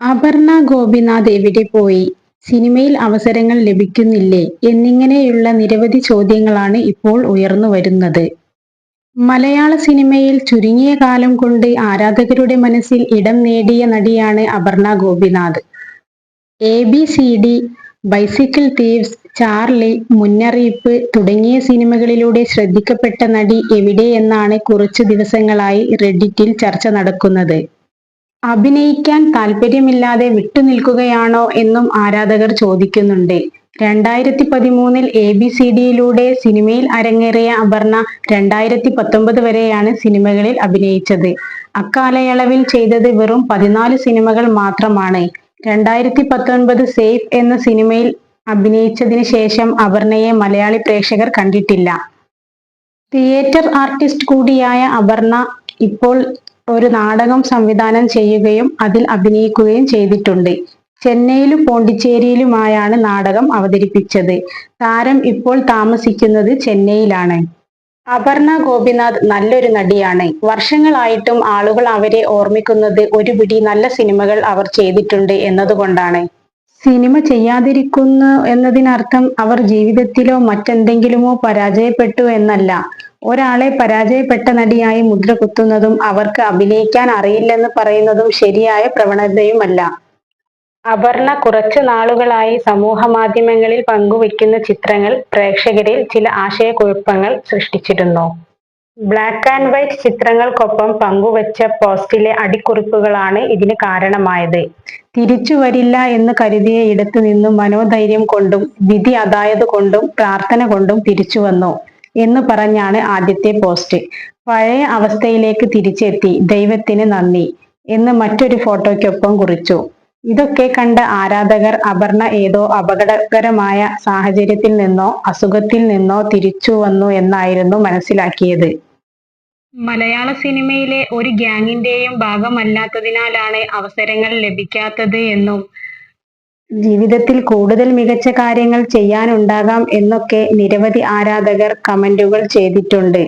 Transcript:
അപർണ ഗോപിനാഥ് എവിടെ പോയി? സിനിമയിൽ അവസരങ്ങൾ ലഭിക്കുന്നില്ലേ? എന്നിങ്ങനെയുള്ള നിരവധി ചോദ്യങ്ങളാണ് ഇപ്പോൾ ഉയർന്നു വരുന്നത്. മലയാള സിനിമയിൽ ചുരുങ്ങിയ കാലം കൊണ്ട് ആരാധകരുടെ മനസ്സിൽ ഇടം നേടിയ നടിയാണ് Aparna Gopinath. A B C D bicycle thieves Charlie Munnariyippu തുടങ്ങിയ സിനിമകളിലൂടെ ശ്രദ്ധിക്കപ്പെട്ട നടി എവിടെയെന്നാണ് കുറച്ചു ദിവസങ്ങളായി റെഡിറ്റിൽ ചർച്ച നടക്കുന്നത്. അഭിനയിക്കാൻ താല്പര്യമില്ലാതെ വിട്ടുനിൽക്കുകയാണോ എന്നും ആരാധകർ ചോദിക്കുന്നുണ്ട്. രണ്ടായിരത്തി പതിമൂന്നിൽ എ ബി സി ഡിയിലൂടെ സിനിമയിൽ അരങ്ങേറിയ അപർണ രണ്ടായിരത്തി പത്തൊമ്പത് വരെയാണ് സിനിമകളിൽ അഭിനയിച്ചത്. അക്കാലയളവിൽ ചെയ്തത് വെറും പതിനാല് സിനിമകൾ മാത്രമാണ്. രണ്ടായിരത്തി പത്തൊൻപത് സേഫ് എന്ന സിനിമയിൽ അഭിനയിച്ചതിന് ശേഷം അപർണയെ മലയാളി പ്രേക്ഷകർ കണ്ടിട്ടില്ല. തിയേറ്റർ ആർട്ടിസ്റ്റ് കൂടിയായ അപർണ ഇപ്പോൾ ഒരു നാടകം സംവിധാനം ചെയ്യുകയും അതിൽ അഭിനയിക്കുകയും ചെയ്തിട്ടുണ്ട്. ചെന്നൈയിലും പോണ്ടിച്ചേരിയിലുമായാണ് നാടകം അവതരിപ്പിച്ചത്. താരം ഇപ്പോൾ താമസിക്കുന്നത് ചെന്നൈയിലാണ്. അപർണ ഗോപിനാഥ് നല്ലൊരു നടിയാണ്. വർഷങ്ങളായിട്ടും ആളുകൾ അവരെ ഓർമ്മിക്കുന്നത് ഒരു പിടി നല്ല സിനിമകൾ അവർ ചെയ്തിട്ടുണ്ട് എന്നതുകൊണ്ടാണ്. സിനിമ ചെയ്യാതിരിക്കുന്നു എന്നതിനർത്ഥം അവർ ജീവിതത്തിലോ മറ്റെന്തെങ്കിലുമോ പരാജയപ്പെട്ടു എന്നല്ല. ഒരാളെ പരാജയപ്പെട്ട നടിയായി മുദ്ര കുത്തുന്നതും അവർക്ക് അഭിനയിക്കാൻ അറിയില്ലെന്ന് പറയുന്നതും ശരിയായ പ്രവണതയുമല്ല. അപർണ കുറച്ചു നാളുകളായി സമൂഹ മാധ്യമങ്ങളിൽ പങ്കുവയ്ക്കുന്ന ചിത്രങ്ങൾ പ്രേക്ഷകരിൽ ചില ആശയക്കുഴപ്പങ്ങൾ സൃഷ്ടിച്ചിരുന്നു. ബ്ലാക്ക് ആൻഡ് വൈറ്റ് ചിത്രങ്ങൾക്കൊപ്പം പങ്കുവച്ച പോസ്റ്റിലെ അടിക്കുറിപ്പുകളാണ് ഇതിന് കാരണമായത്. തിരിച്ചു വരില്ല എന്ന് കരുതിയ ഇടത്തു നിന്നും മനോധൈര്യം കൊണ്ടും വിധി അതായത് കൊണ്ടും പ്രാർത്ഥന കൊണ്ടും തിരിച്ചു വന്നു. എന്ന് പറഞ്ഞാണ് ആദ്യത്തെ പോസ്റ്റ് പഴയ അവസ്ഥയിലേക്ക് തിരിച്ചെത്തി. ദൈവത്തിന് നന്ദി. എന്ന് മറ്റൊരു ഫോട്ടോയ്ക്കൊപ്പം കുറിച്ചു. ഇതൊക്കെ കണ്ട ആരാധകർ അപർണ ഏതോ അപകടകരമായ സാഹചര്യത്തിൽ നിന്നോ അസുഖത്തിൽ നിന്നോ തിരിച്ചു വന്നു എന്നായിരുന്നു മനസ്സിലാക്കിയത്. മലയാള സിനിമയിലെ ഒരു ഗ്യാങ്ങിന്റെയും ഭാഗമല്ലാത്തതിനാലാണ് അവസരങ്ങൾ ലഭിക്കാത്തത് എന്നും ജീവിതത്തിൽ കൂടുതൽ മികച്ച കാര്യങ്ങൾ ചെയ്യാനുണ്ടാകാം എന്നൊക്കെ നിരവധി ആരാധകർ കമന്റുകൾ ചെയ്തിട്ടുണ്ട്.